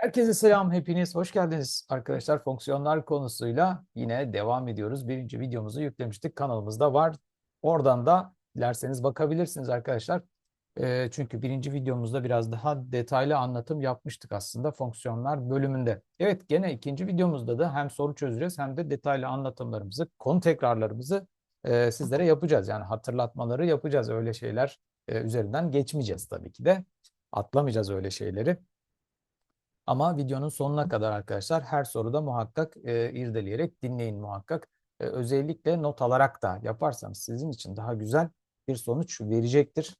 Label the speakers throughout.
Speaker 1: Herkese selam, hepiniz hoş geldiniz arkadaşlar. Fonksiyonlar konusuyla yine devam ediyoruz. Birinci videomuzu yüklemiştik, kanalımızda var. Oradan da dilerseniz bakabilirsiniz arkadaşlar. Ee, çünkü birinci videomuzda biraz daha detaylı anlatım yapmıştık aslında fonksiyonlar bölümünde. Evet, gene ikinci videomuzda da hem soru çözeceğiz hem de detaylı anlatımlarımızı, konu tekrarlarımızı e, sizlere yapacağız. Yani hatırlatmaları yapacağız. Öyle şeyler e, üzerinden geçmeyeceğiz tabii ki de. Atlamayacağız öyle şeyleri. Ama videonun sonuna kadar arkadaşlar her soruda muhakkak e, irdeleyerek dinleyin muhakkak. E, özellikle not alarak da yaparsanız sizin için daha güzel bir sonuç verecektir.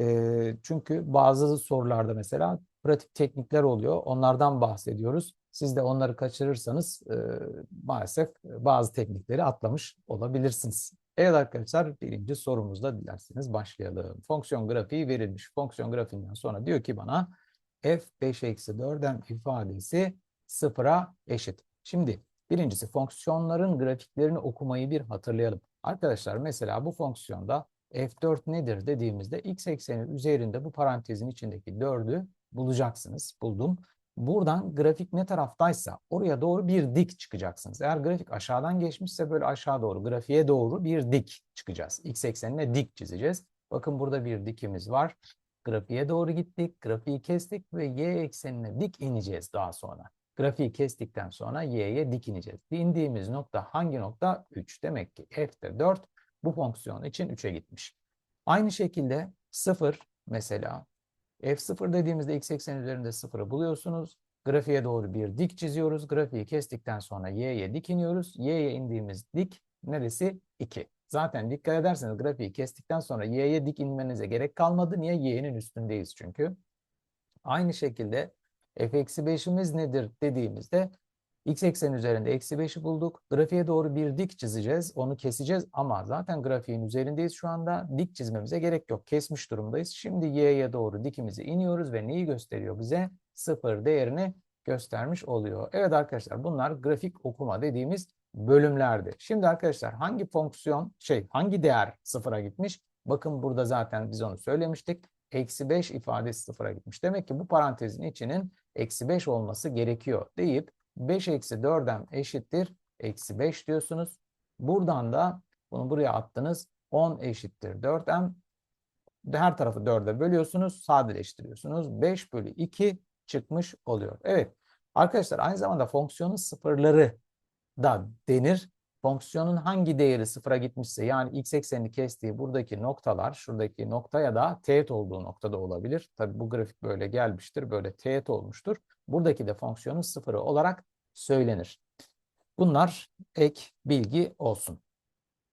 Speaker 1: E, çünkü bazı sorularda mesela pratik teknikler oluyor. Onlardan bahsediyoruz. Siz de onları kaçırırsanız e, maalesef bazı teknikleri atlamış olabilirsiniz. Evet arkadaşlar birinci sorumuzda dilerseniz başlayalım. Fonksiyon grafiği verilmiş. Fonksiyon grafiğinden sonra diyor ki bana f 5 eksi 4m ifadesi sıfıra eşit. Şimdi birincisi fonksiyonların grafiklerini okumayı bir hatırlayalım. Arkadaşlar mesela bu fonksiyonda f4 nedir dediğimizde x ekseni üzerinde bu parantezin içindeki 4'ü bulacaksınız. Buldum. Buradan grafik ne taraftaysa oraya doğru bir dik çıkacaksınız. Eğer grafik aşağıdan geçmişse böyle aşağı doğru grafiğe doğru bir dik çıkacağız. X eksenine dik çizeceğiz. Bakın burada bir dikimiz var. Grafiğe doğru gittik. Grafiği kestik ve y eksenine dik ineceğiz daha sonra. Grafiği kestikten sonra y'ye dik ineceğiz. İndiğimiz nokta hangi nokta? 3. Demek ki f'de 4 bu fonksiyon için 3'e gitmiş. Aynı şekilde 0 mesela f0 dediğimizde x eksen üzerinde 0'ı buluyorsunuz. Grafiğe doğru bir dik çiziyoruz. Grafiği kestikten sonra y'ye dik iniyoruz. y'ye indiğimiz dik neresi? 2. Zaten dikkat ederseniz grafiği kestikten sonra y'ye dik inmenize gerek kalmadı. Niye? y'nin üstündeyiz çünkü. Aynı şekilde f-5'imiz nedir dediğimizde x eksen üzerinde eksi 5'i bulduk. Grafiğe doğru bir dik çizeceğiz. Onu keseceğiz ama zaten grafiğin üzerindeyiz şu anda. Dik çizmemize gerek yok. Kesmiş durumdayız. Şimdi y'ye doğru dikimizi iniyoruz ve neyi gösteriyor bize? Sıfır değerini göstermiş oluyor. Evet arkadaşlar bunlar grafik okuma dediğimiz bölümlerdi. Şimdi arkadaşlar hangi fonksiyon şey hangi değer sıfıra gitmiş? Bakın burada zaten biz onu söylemiştik. Eksi 5 ifadesi sıfıra gitmiş. Demek ki bu parantezin içinin eksi 5 olması gerekiyor deyip 5 eksi 4'm eşittir eksi 5 diyorsunuz. Buradan da bunu buraya attınız. 10 eşittir 4m. Her tarafı 4'e bölüyorsunuz. Sadeleştiriyorsunuz. 5 bölü 2 çıkmış oluyor. Evet. Arkadaşlar aynı zamanda fonksiyonun sıfırları da denir. Fonksiyonun hangi değeri sıfıra gitmişse yani x eksenini kestiği buradaki noktalar şuradaki nokta ya da teğet olduğu noktada olabilir. Tabi bu grafik böyle gelmiştir. Böyle teğet olmuştur. Buradaki de fonksiyonun sıfırı olarak söylenir. Bunlar ek bilgi olsun.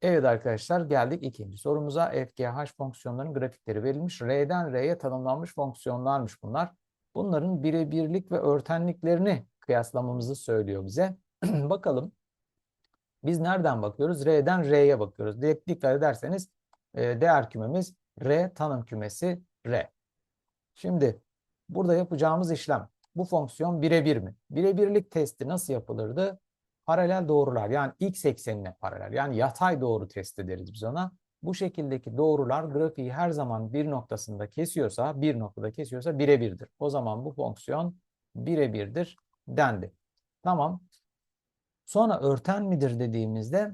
Speaker 1: Evet arkadaşlar geldik ikinci sorumuza. FGH fonksiyonlarının grafikleri verilmiş. R'den R'ye tanımlanmış fonksiyonlarmış bunlar. Bunların birebirlik ve örtenliklerini kıyaslamamızı söylüyor bize. Bakalım. Biz nereden bakıyoruz? R'den R'ye bakıyoruz. Dikkat ederseniz e, değer kümemiz R tanım kümesi R. Şimdi burada yapacağımız işlem bu fonksiyon birebir mi? Birebirlik testi nasıl yapılırdı? Paralel doğrular yani x eksenine paralel yani yatay doğru testi deriz biz ona. Bu şekildeki doğrular grafiği her zaman bir noktasında kesiyorsa, bir noktada kesiyorsa birebirdir. O zaman bu fonksiyon birebirdir dendi. Tamam. Sonra örten midir dediğimizde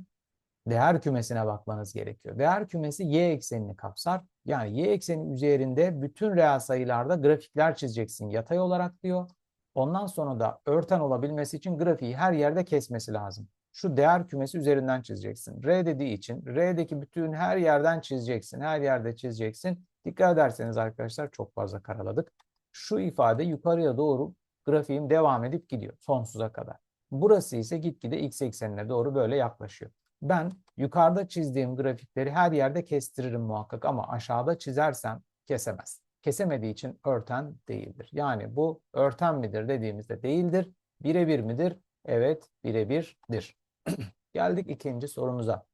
Speaker 1: değer kümesine bakmanız gerekiyor. Değer kümesi y eksenini kapsar. Yani y ekseni üzerinde bütün reel sayılarda grafikler çizeceksin yatay olarak diyor. Ondan sonra da örten olabilmesi için grafiği her yerde kesmesi lazım. Şu değer kümesi üzerinden çizeceksin. R dediği için R'deki bütün her yerden çizeceksin. Her yerde çizeceksin. Dikkat ederseniz arkadaşlar çok fazla karaladık. Şu ifade yukarıya doğru grafiğim devam edip gidiyor sonsuza kadar. Burası ise gitgide x eksenine doğru böyle yaklaşıyor. Ben yukarıda çizdiğim grafikleri her yerde kestiririm muhakkak ama aşağıda çizersem kesemez. Kesemediği için örten değildir. Yani bu örten midir dediğimizde değildir. Birebir midir? Evet birebirdir. Geldik ikinci sorumuza.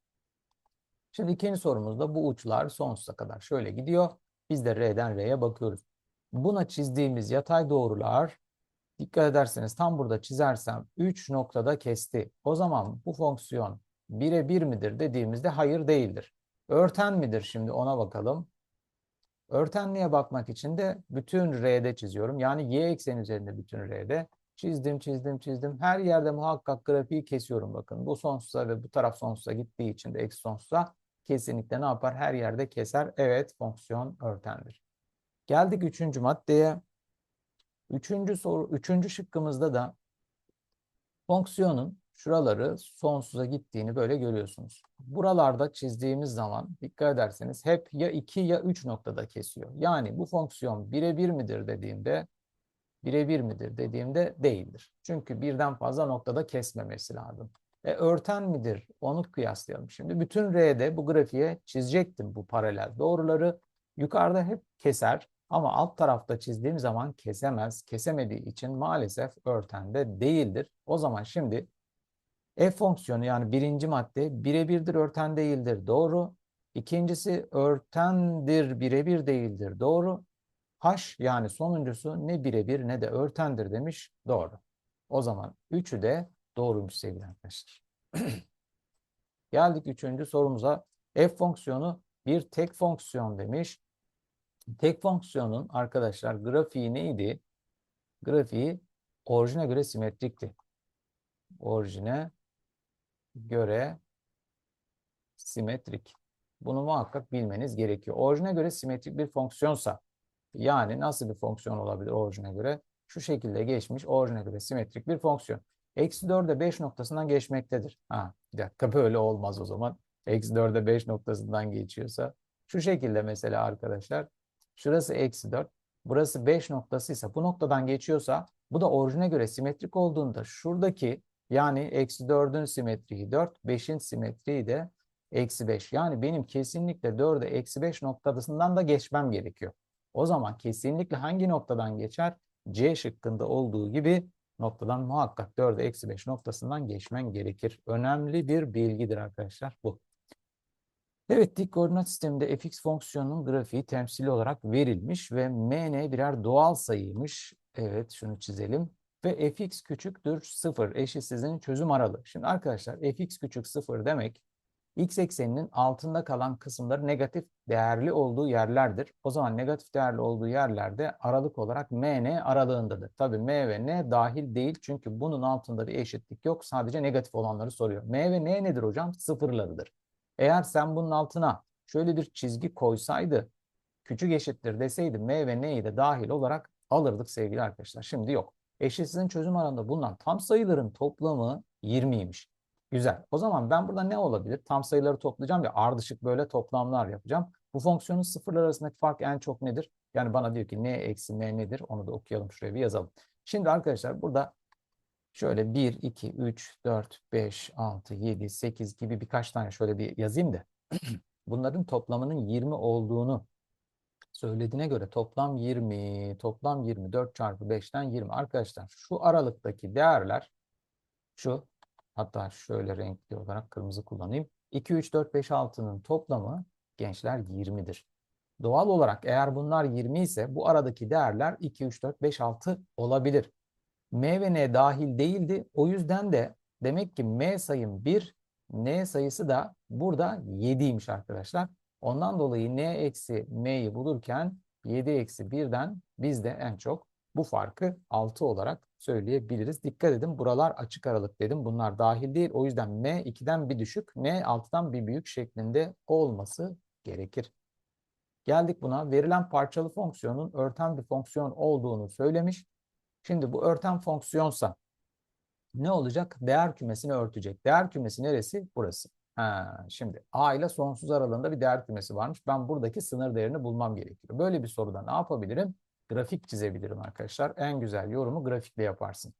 Speaker 1: Şimdi ikinci sorumuzda bu uçlar sonsuza kadar şöyle gidiyor. Biz de R'den R'ye bakıyoruz. Buna çizdiğimiz yatay doğrular Dikkat ederseniz tam burada çizersem 3 noktada kesti. O zaman bu fonksiyon birebir midir dediğimizde hayır değildir. Örten midir şimdi ona bakalım. Örtenliğe bakmak için de bütün R'de çiziyorum. Yani y ekseni üzerinde bütün R'de. Çizdim, çizdim, çizdim. Her yerde muhakkak grafiği kesiyorum bakın. Bu sonsuza ve bu taraf sonsuza gittiği için de eksi sonsuza kesinlikle ne yapar? Her yerde keser. Evet, fonksiyon örtendir. Geldik üçüncü maddeye. Üçüncü soru, üçüncü şıkkımızda da fonksiyonun şuraları sonsuza gittiğini böyle görüyorsunuz. Buralarda çizdiğimiz zaman dikkat ederseniz hep ya 2 ya 3 noktada kesiyor. Yani bu fonksiyon birebir midir dediğimde birebir midir dediğimde değildir. Çünkü birden fazla noktada kesmemesi lazım. E, örten midir? Onu kıyaslayalım. Şimdi bütün R'de bu grafiğe çizecektim bu paralel doğruları. Yukarıda hep keser ama alt tarafta çizdiğim zaman kesemez. Kesemediği için maalesef örtende değildir. O zaman şimdi f fonksiyonu yani birinci madde birebirdir örten değildir. Doğru. İkincisi örtendir birebir değildir. Doğru. H yani sonuncusu ne birebir ne de örtendir demiş. Doğru. O zaman üçü de doğruymuş sevgili arkadaşlar. Geldik üçüncü sorumuza. F fonksiyonu bir tek fonksiyon demiş. Tek fonksiyonun arkadaşlar grafiği neydi? Grafiği orijine göre simetrikti. Orijine göre simetrik. Bunu muhakkak bilmeniz gerekiyor. Orijine göre simetrik bir fonksiyonsa yani nasıl bir fonksiyon olabilir orijine göre? Şu şekilde geçmiş orijine göre simetrik bir fonksiyon. Eksi 4'e 5 noktasından geçmektedir. Ha, bir dakika böyle olmaz o zaman. Eksi 4'e 5 noktasından geçiyorsa. Şu şekilde mesela arkadaşlar. Şurası eksi 4. Burası 5 noktasıysa bu noktadan geçiyorsa bu da orijine göre simetrik olduğunda şuradaki yani eksi 4'ün simetriği 4, 5'in simetriği de eksi 5. Yani benim kesinlikle 4'e eksi 5 noktasından da geçmem gerekiyor. O zaman kesinlikle hangi noktadan geçer? C şıkkında olduğu gibi noktadan muhakkak 4'e eksi 5 noktasından geçmen gerekir. Önemli bir bilgidir arkadaşlar bu. Evet dik koordinat sisteminde fx fonksiyonunun grafiği temsili olarak verilmiş ve mn birer doğal sayıymış. Evet şunu çizelim. Ve fx küçüktür 0 eşitsizliğin çözüm aralığı. Şimdi arkadaşlar fx küçük 0 demek x ekseninin altında kalan kısımları negatif değerli olduğu yerlerdir. O zaman negatif değerli olduğu yerlerde aralık olarak m n aralığındadır. Tabii m ve n dahil değil çünkü bunun altında bir eşitlik yok. Sadece negatif olanları soruyor. m ve n nedir hocam? Sıfırlarıdır. Eğer sen bunun altına şöyle bir çizgi koysaydı küçük eşittir deseydi m ve n'yi de dahil olarak alırdık sevgili arkadaşlar. Şimdi yok. Eşitsizliğin çözüm alanında bulunan tam sayıların toplamı 20'ymiş. Güzel. O zaman ben burada ne olabilir? Tam sayıları toplayacağım ve ardışık böyle toplamlar yapacağım. Bu fonksiyonun sıfırlar arasındaki fark en çok nedir? Yani bana diyor ki n eksi m nedir? Onu da okuyalım şuraya bir yazalım. Şimdi arkadaşlar burada şöyle 1, 2, 3, 4, 5, 6, 7, 8 gibi birkaç tane şöyle bir yazayım da bunların toplamının 20 olduğunu söylediğine göre toplam 20, toplam 20, 4 çarpı 5'ten 20. Arkadaşlar şu aralıktaki değerler şu Hatta şöyle renkli olarak kırmızı kullanayım. 2, 3, 4, 5, 6'nın toplamı gençler 20'dir. Doğal olarak eğer bunlar 20 ise bu aradaki değerler 2, 3, 4, 5, 6 olabilir. M ve N dahil değildi. O yüzden de demek ki M sayım 1, N sayısı da burada 7'ymiş arkadaşlar. Ondan dolayı N eksi M'yi bulurken 7 eksi 1'den biz de en çok bu farkı 6 olarak söyleyebiliriz. Dikkat edin buralar açık aralık dedim. Bunlar dahil değil. O yüzden M 2'den bir düşük, M 6'dan bir büyük şeklinde olması gerekir. Geldik buna. Verilen parçalı fonksiyonun örten bir fonksiyon olduğunu söylemiş. Şimdi bu örten fonksiyonsa ne olacak? Değer kümesini örtecek. Değer kümesi neresi? Burası. Ha, şimdi A ile sonsuz aralığında bir değer kümesi varmış. Ben buradaki sınır değerini bulmam gerekiyor. Böyle bir soruda ne yapabilirim? grafik çizebilirim arkadaşlar. En güzel yorumu grafikle yaparsın.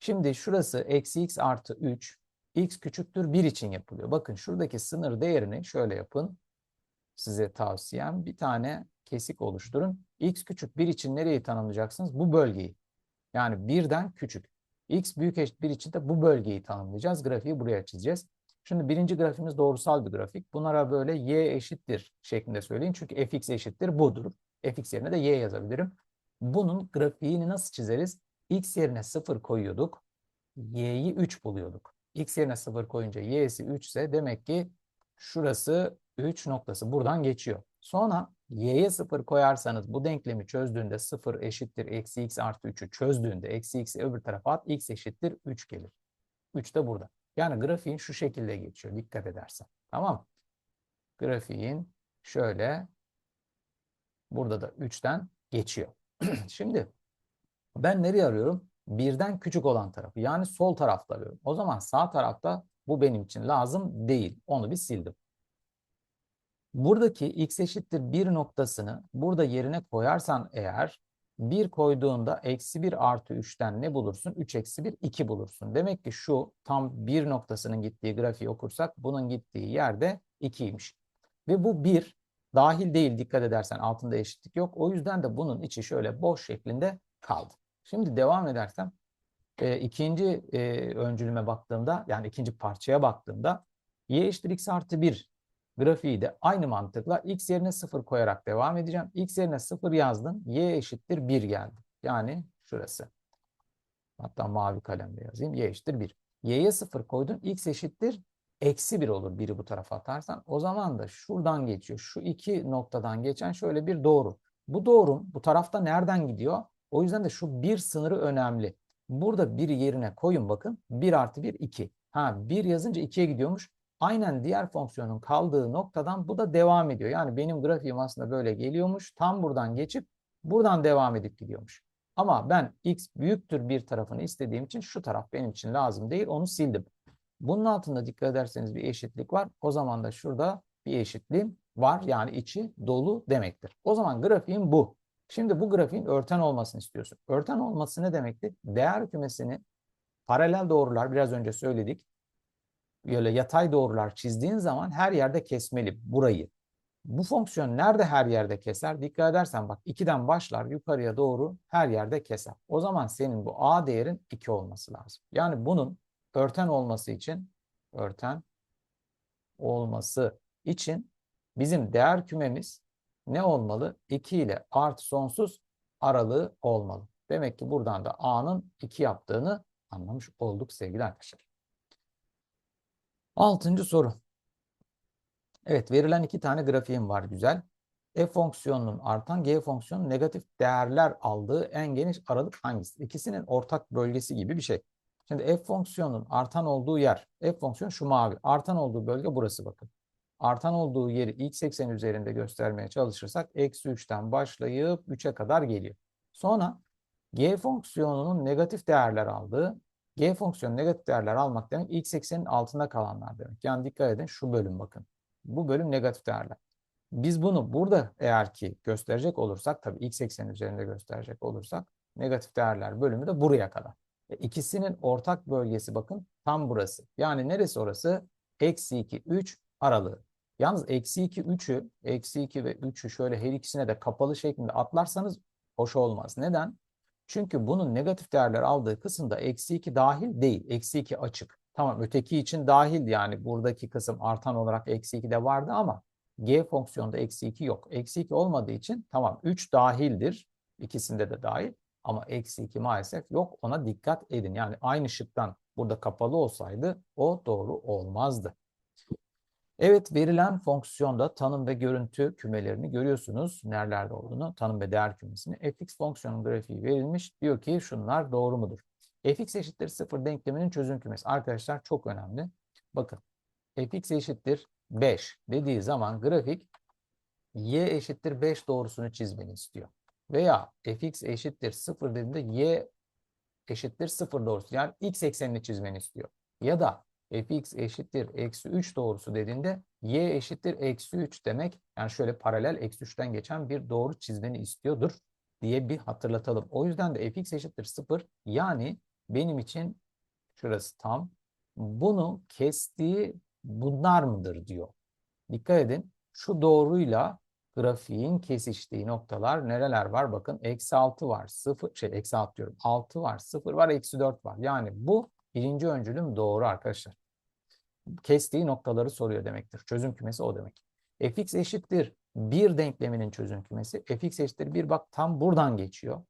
Speaker 1: Şimdi şurası eksi x artı 3, x küçüktür 1 için yapılıyor. Bakın şuradaki sınır değerini şöyle yapın. Size tavsiyem bir tane kesik oluşturun. x küçük 1 için nereyi tanımlayacaksınız? Bu bölgeyi. Yani birden küçük. x büyük eşit 1 için de bu bölgeyi tanımlayacağız. Grafiği buraya çizeceğiz. Şimdi birinci grafimiz doğrusal bir grafik. Bunlara böyle y eşittir şeklinde söyleyin. Çünkü fx eşittir budur fx yerine de y yazabilirim. Bunun grafiğini nasıl çizeriz? x yerine 0 koyuyorduk. y'yi 3 buluyorduk. x yerine 0 koyunca y'si 3 ise demek ki şurası 3 noktası buradan geçiyor. Sonra y'ye 0 koyarsanız bu denklemi çözdüğünde 0 eşittir eksi x artı 3'ü çözdüğünde eksi x'i öbür tarafa at x eşittir 3 gelir. 3 de burada. Yani grafiğin şu şekilde geçiyor dikkat edersen. Tamam mı? Grafiğin şöyle burada da 3'ten geçiyor. Şimdi ben nereye arıyorum? Birden küçük olan tarafı. Yani sol tarafta arıyorum. O zaman sağ tarafta bu benim için lazım değil. Onu bir sildim. Buradaki x eşittir 1 noktasını burada yerine koyarsan eğer 1 koyduğunda eksi 1 artı 3'ten ne bulursun? 3 eksi 1 2 bulursun. Demek ki şu tam 1 noktasının gittiği grafiği okursak bunun gittiği yerde 2'ymiş. Ve bu 1 dahil değil dikkat edersen altında eşitlik yok. O yüzden de bunun içi şöyle boş şeklinde kaldı. Şimdi devam edersem e, ikinci e, öncülüme baktığımda yani ikinci parçaya baktığımda y eşittir x artı 1 grafiği de aynı mantıkla x yerine 0 koyarak devam edeceğim. x yerine 0 yazdım. y eşittir 1 geldi. Yani şurası. Hatta mavi kalemle yazayım. y eşittir 1. y'ye 0 koydun. x eşittir eksi 1 olur biri bu tarafa atarsan. O zaman da şuradan geçiyor. Şu iki noktadan geçen şöyle bir doğru. Bu doğru bu tarafta nereden gidiyor? O yüzden de şu bir sınırı önemli. Burada bir yerine koyun bakın. 1 artı 1 2. Ha 1 yazınca 2'ye gidiyormuş. Aynen diğer fonksiyonun kaldığı noktadan bu da devam ediyor. Yani benim grafiğim aslında böyle geliyormuş. Tam buradan geçip buradan devam edip gidiyormuş. Ama ben x büyüktür bir tarafını istediğim için şu taraf benim için lazım değil. Onu sildim. Bunun altında dikkat ederseniz bir eşitlik var. O zaman da şurada bir eşitliğim var. Yani içi dolu demektir. O zaman grafiğim bu. Şimdi bu grafiğin örten olmasını istiyorsun. Örten olması ne demekti? Değer kümesini paralel doğrular biraz önce söyledik. Böyle yatay doğrular çizdiğin zaman her yerde kesmeli burayı. Bu fonksiyon nerede her yerde keser? Dikkat edersen bak 2'den başlar yukarıya doğru her yerde keser. O zaman senin bu a değerin 2 olması lazım. Yani bunun örten olması için örten olması için bizim değer kümemiz ne olmalı? 2 ile artı sonsuz aralığı olmalı. Demek ki buradan da a'nın 2 yaptığını anlamış olduk sevgili arkadaşlar. Altıncı soru. Evet verilen iki tane grafiğim var güzel. F fonksiyonunun artan G fonksiyonunun negatif değerler aldığı en geniş aralık hangisi? İkisinin ortak bölgesi gibi bir şey. Şimdi f fonksiyonun artan olduğu yer, f fonksiyonu şu mavi. Artan olduğu bölge burası bakın. Artan olduğu yeri x ekseni üzerinde göstermeye çalışırsak eksi 3'ten başlayıp 3'e kadar geliyor. Sonra g fonksiyonunun negatif değerler aldığı, g fonksiyonu negatif değerler almak demek x eksenin altında kalanlar demek. Yani dikkat edin şu bölüm bakın. Bu bölüm negatif değerler. Biz bunu burada eğer ki gösterecek olursak tabii x ekseni üzerinde gösterecek olursak negatif değerler bölümü de buraya kadar. E, ikisinin ortak bölgesi bakın tam burası. Yani neresi orası? Eksi 2, 3 aralığı. Yalnız eksi 2, 3'ü, eksi 2 ve 3'ü şöyle her ikisine de kapalı şeklinde atlarsanız hoş olmaz. Neden? Çünkü bunun negatif değerler aldığı kısımda eksi 2 dahil değil. Eksi 2 açık. Tamam öteki için dahil yani buradaki kısım artan olarak eksi 2 de vardı ama g fonksiyonda eksi 2 yok. Eksi 2 olmadığı için tamam 3 dahildir. İkisinde de dahil. Ama eksi 2 maalesef yok. Ona dikkat edin. Yani aynı şıktan burada kapalı olsaydı o doğru olmazdı. Evet verilen fonksiyonda tanım ve görüntü kümelerini görüyorsunuz. Nerelerde olduğunu tanım ve değer kümesini. fx fonksiyonun grafiği verilmiş. Diyor ki şunlar doğru mudur? fx eşittir 0 denkleminin çözüm kümesi. Arkadaşlar çok önemli. Bakın fx eşittir 5 dediği zaman grafik y eşittir 5 doğrusunu çizmeni istiyor. Veya fx eşittir 0 dediğinde y eşittir 0 doğrusu. Yani x eksenini çizmeni istiyor. Ya da fx eşittir eksi 3 doğrusu dediğinde y eşittir eksi 3 demek. Yani şöyle paralel eksi 3'ten geçen bir doğru çizmeni istiyordur diye bir hatırlatalım. O yüzden de fx eşittir 0 yani benim için şurası tam bunu kestiği bunlar mıdır diyor. Dikkat edin şu doğruyla grafiğin kesiştiği noktalar nereler var? Bakın eksi 6 var, 0, şey eksi 6 diyorum, 6 var, 0 var, eksi 4 var. Yani bu birinci öncülüm doğru arkadaşlar. Kestiği noktaları soruyor demektir. Çözüm kümesi o demek. fx eşittir 1 denkleminin çözüm kümesi. fx eşittir 1 bak tam buradan geçiyor.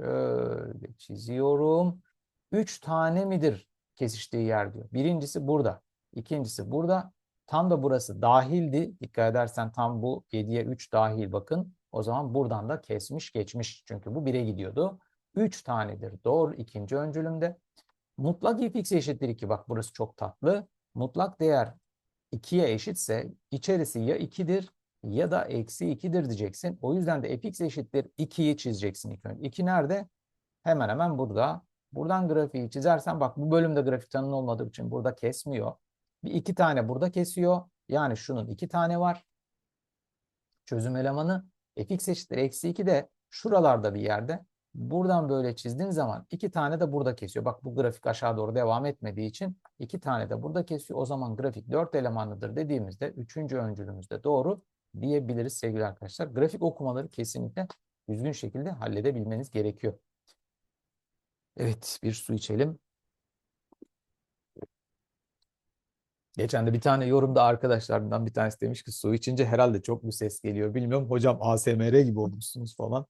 Speaker 1: Böyle çiziyorum. 3 tane midir kesiştiği yer diyor. Birincisi burada. ikincisi burada. Tam da burası dahildi. Dikkat edersen tam bu 7'ye 3 dahil bakın. O zaman buradan da kesmiş geçmiş. Çünkü bu 1'e gidiyordu. 3 tanedir. Doğru ikinci öncülümde. Mutlak fx eşittir 2. Bak burası çok tatlı. Mutlak değer 2'ye eşitse içerisi ya 2'dir ya da eksi 2'dir diyeceksin. O yüzden de fx eşittir 2'yi çizeceksin ilk önce. 2 nerede? Hemen hemen burada. Buradan grafiği çizersen bak bu bölümde grafik tanımlı olmadığı için burada kesmiyor. Bir iki tane burada kesiyor. Yani şunun iki tane var. Çözüm elemanı fx eşittir eksi 2 de şuralarda bir yerde. Buradan böyle çizdiğin zaman iki tane de burada kesiyor. Bak bu grafik aşağı doğru devam etmediği için iki tane de burada kesiyor. O zaman grafik dört elemanlıdır dediğimizde üçüncü öncülümüzde doğru diyebiliriz sevgili arkadaşlar. Grafik okumaları kesinlikle düzgün şekilde halledebilmeniz gerekiyor. Evet bir su içelim. Geçen de bir tane yorumda arkadaşlarımdan bir tanesi demiş ki su içince herhalde çok mu ses geliyor bilmiyorum. Hocam ASMR gibi olmuşsunuz falan.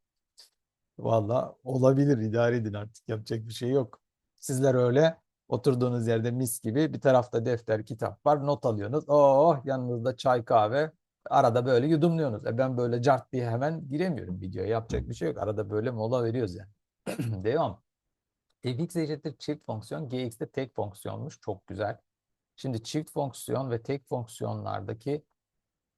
Speaker 1: Valla olabilir idare edin artık yapacak bir şey yok. Sizler öyle oturduğunuz yerde mis gibi bir tarafta defter kitap var not alıyorsunuz. Oh yanınızda çay kahve arada böyle yudumluyorsunuz. E ben böyle cart diye hemen giremiyorum videoya yapacak bir şey yok. Arada böyle mola veriyoruz yani. Devam. fx eşittir çift fonksiyon gx de tek fonksiyonmuş çok güzel. Şimdi çift fonksiyon ve tek fonksiyonlardaki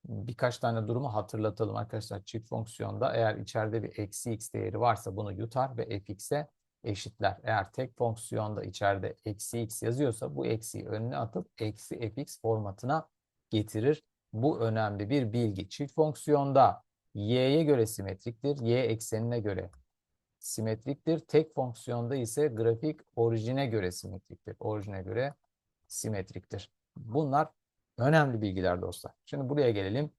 Speaker 1: birkaç tane durumu hatırlatalım arkadaşlar. Çift fonksiyonda eğer içeride bir eksi x değeri varsa bunu yutar ve fx'e eşitler. Eğer tek fonksiyonda içeride eksi x yazıyorsa bu eksiyi önüne atıp eksi fx formatına getirir. Bu önemli bir bilgi. Çift fonksiyonda y'ye göre simetriktir. y eksenine göre simetriktir. Tek fonksiyonda ise grafik orijine göre simetriktir. Orijine göre simetriktir. Bunlar önemli bilgiler dostlar. Şimdi buraya gelelim.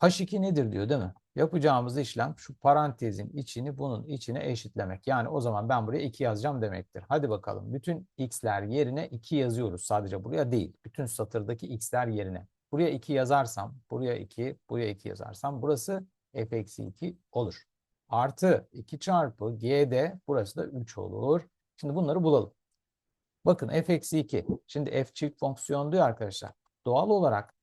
Speaker 1: H2 nedir diyor değil mi? Yapacağımız işlem şu parantezin içini bunun içine eşitlemek. Yani o zaman ben buraya 2 yazacağım demektir. Hadi bakalım. Bütün x'ler yerine 2 yazıyoruz. Sadece buraya değil. Bütün satırdaki x'ler yerine. Buraya 2 yazarsam, buraya 2, buraya 2 yazarsam burası f-2 olur. Artı 2 çarpı g'de burası da 3 olur. Şimdi bunları bulalım. Bakın f-2. Şimdi f çift fonksiyon diyor arkadaşlar. Doğal olarak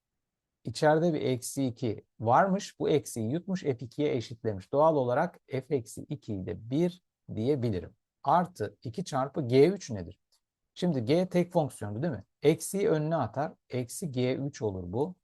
Speaker 1: içeride bir eksi 2 varmış. Bu eksiyi yutmuş f2'ye eşitlemiş. Doğal olarak f-2'yi de 1 diyebilirim. Artı 2 çarpı g3 nedir? Şimdi g tek fonksiyondu değil mi? Eksiyi önüne atar. Eksi g3 olur bu.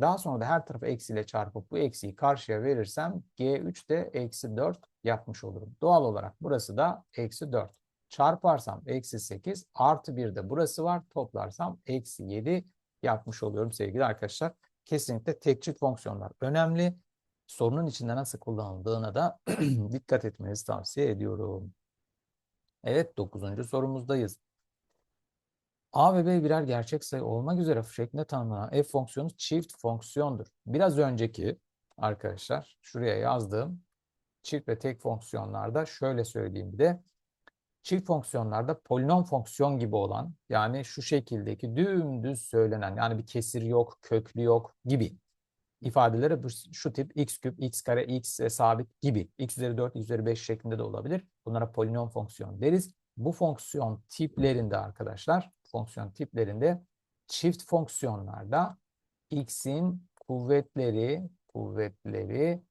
Speaker 1: Daha sonra da her tarafı eksiyle çarpıp bu eksiyi karşıya verirsem g3 de eksi 4 yapmış olurum. Doğal olarak burası da eksi 4. Çarparsam eksi 8 artı 1 de burası var. Toplarsam eksi 7 yapmış oluyorum sevgili arkadaşlar. Kesinlikle tek çift fonksiyonlar önemli. Sorunun içinde nasıl kullanıldığına da dikkat etmenizi tavsiye ediyorum. Evet 9. sorumuzdayız. A ve B birer gerçek sayı olmak üzere şeklinde tanımlanan f fonksiyonu çift fonksiyondur. Biraz önceki arkadaşlar şuraya yazdığım çift ve tek fonksiyonlarda şöyle söyleyeyim bir de çift fonksiyonlarda polinom fonksiyon gibi olan yani şu şekildeki dümdüz söylenen yani bir kesir yok, köklü yok gibi ifadelere bu, şu tip x küp, x kare, x e, sabit gibi x üzeri 4, x üzeri 5 şeklinde de olabilir. Bunlara polinom fonksiyon deriz. Bu fonksiyon tiplerinde arkadaşlar, fonksiyon tiplerinde çift fonksiyonlarda x'in kuvvetleri, kuvvetleri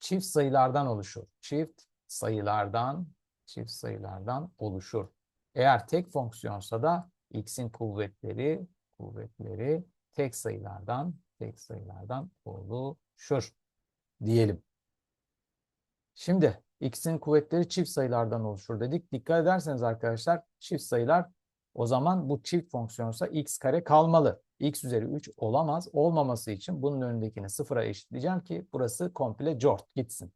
Speaker 1: çift sayılardan oluşur. Çift sayılardan çift sayılardan oluşur. Eğer tek fonksiyonsa da x'in kuvvetleri kuvvetleri tek sayılardan tek sayılardan oluşur diyelim. Şimdi x'in kuvvetleri çift sayılardan oluşur dedik. Dikkat ederseniz arkadaşlar çift sayılar o zaman bu çift fonksiyonsa x kare kalmalı. x üzeri 3 olamaz. Olmaması için bunun önündekini sıfıra eşitleyeceğim ki burası komple cort gitsin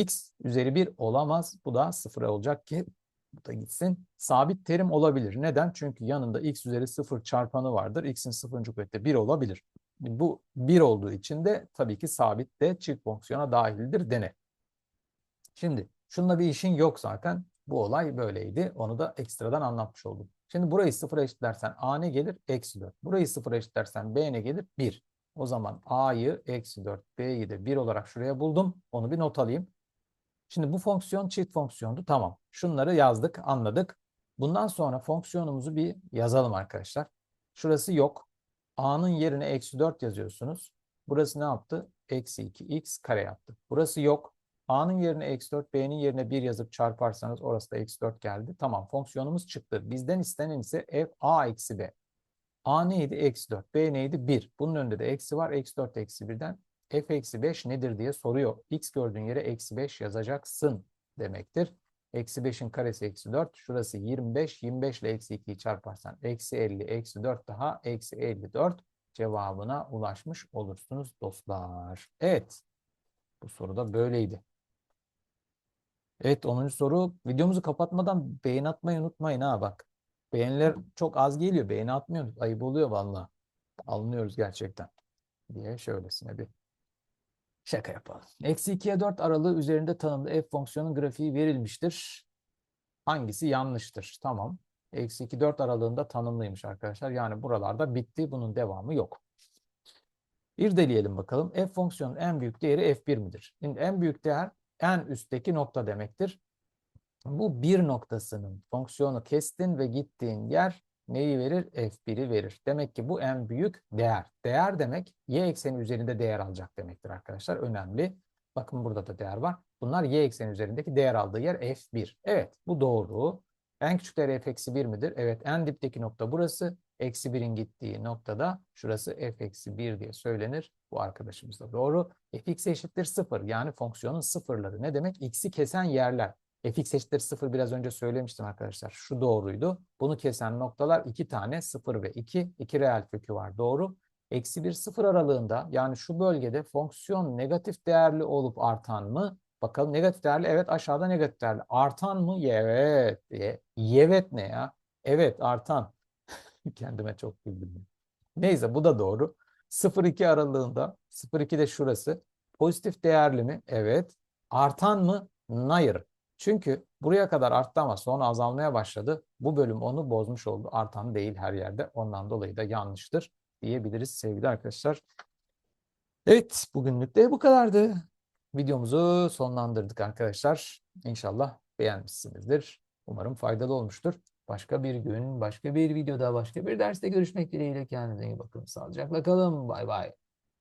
Speaker 1: x üzeri 1 olamaz. Bu da 0 olacak ki bu da gitsin. Sabit terim olabilir. Neden? Çünkü yanında x üzeri 0 çarpanı vardır. x'in 0. kuvveti 1 olabilir. Bu 1 olduğu için de tabii ki sabit de çift fonksiyona dahildir dene. Şimdi şununla bir işin yok zaten. Bu olay böyleydi. Onu da ekstradan anlatmış oldum. Şimdi burayı sıfıra eşitlersen a ne gelir? Eksi 4. Burayı sıfıra eşitlersen b ne gelir? 1. O zaman a'yı eksi 4, b'yi de 1 olarak şuraya buldum. Onu bir not alayım. Şimdi bu fonksiyon çift fonksiyondu. Tamam. Şunları yazdık, anladık. Bundan sonra fonksiyonumuzu bir yazalım arkadaşlar. Şurası yok. A'nın yerine eksi 4 yazıyorsunuz. Burası ne yaptı? Eksi 2x kare yaptı. Burası yok. A'nın yerine eksi 4, B'nin yerine 1 yazıp çarparsanız orası da eksi 4 geldi. Tamam fonksiyonumuz çıktı. Bizden istenen ise f A eksi B. A neydi? Eksi 4. B neydi? 1. Bunun önünde de eksi var. Eksi 4 eksi 1'den f eksi 5 nedir diye soruyor. X gördüğün yere eksi 5 yazacaksın demektir. Eksi 5'in karesi eksi 4. Şurası 25. 25 ile eksi 2'yi çarparsan eksi 50, eksi 4 daha eksi 54 cevabına ulaşmış olursunuz dostlar. Evet. Bu soru da böyleydi. Evet 10. soru. Videomuzu kapatmadan beğen atmayı unutmayın ha bak. Beğeniler çok az geliyor. Beğeni atmıyoruz. Ayıp oluyor valla. Alınıyoruz gerçekten. Diye şöylesine bir şaka yapalım. Eksi 2'ye 4 aralığı üzerinde tanımlı f fonksiyonun grafiği verilmiştir. Hangisi yanlıştır? Tamam. Eksi 2 4 aralığında tanımlıymış arkadaşlar. Yani buralarda bitti. Bunun devamı yok. İrdeleyelim bakalım. F fonksiyonun en büyük değeri f1 midir? Şimdi en büyük değer en üstteki nokta demektir. Bu bir noktasının fonksiyonu kestin ve gittiğin yer neyi verir? F1'i verir. Demek ki bu en büyük değer. Değer demek y ekseni üzerinde değer alacak demektir arkadaşlar. Önemli. Bakın burada da değer var. Bunlar y ekseni üzerindeki değer aldığı yer F1. Evet bu doğru. En küçük değer f eksi 1 midir? Evet en dipteki nokta burası. Eksi 1'in gittiği noktada şurası f eksi 1 diye söylenir. Bu arkadaşımız da doğru. fx eşittir 0 yani fonksiyonun sıfırları. Ne demek? x'i kesen yerler fx eşittir 0 biraz önce söylemiştim arkadaşlar. Şu doğruydu. Bunu kesen noktalar 2 tane 0 ve 2. 2 reel kökü var. Doğru. Eksi 1 0 aralığında yani şu bölgede fonksiyon negatif değerli olup artan mı? Bakalım negatif değerli evet aşağıda negatif değerli. Artan mı? Evet. Evet ne ya? Evet artan. Kendime çok güldüm. Neyse bu da doğru. 0-2 aralığında 0-2 de şurası. Pozitif değerli mi? Evet. Artan mı? Hayır. Çünkü buraya kadar arttı ama sonra azalmaya başladı. Bu bölüm onu bozmuş oldu. Artan değil her yerde. Ondan dolayı da yanlıştır diyebiliriz sevgili arkadaşlar. Evet bugünlük de bu kadardı. Videomuzu sonlandırdık arkadaşlar. İnşallah beğenmişsinizdir. Umarım faydalı olmuştur. Başka bir gün, başka bir videoda, başka bir derste görüşmek dileğiyle. Kendinize iyi bakın. Sağlıcakla kalın. Bay bay.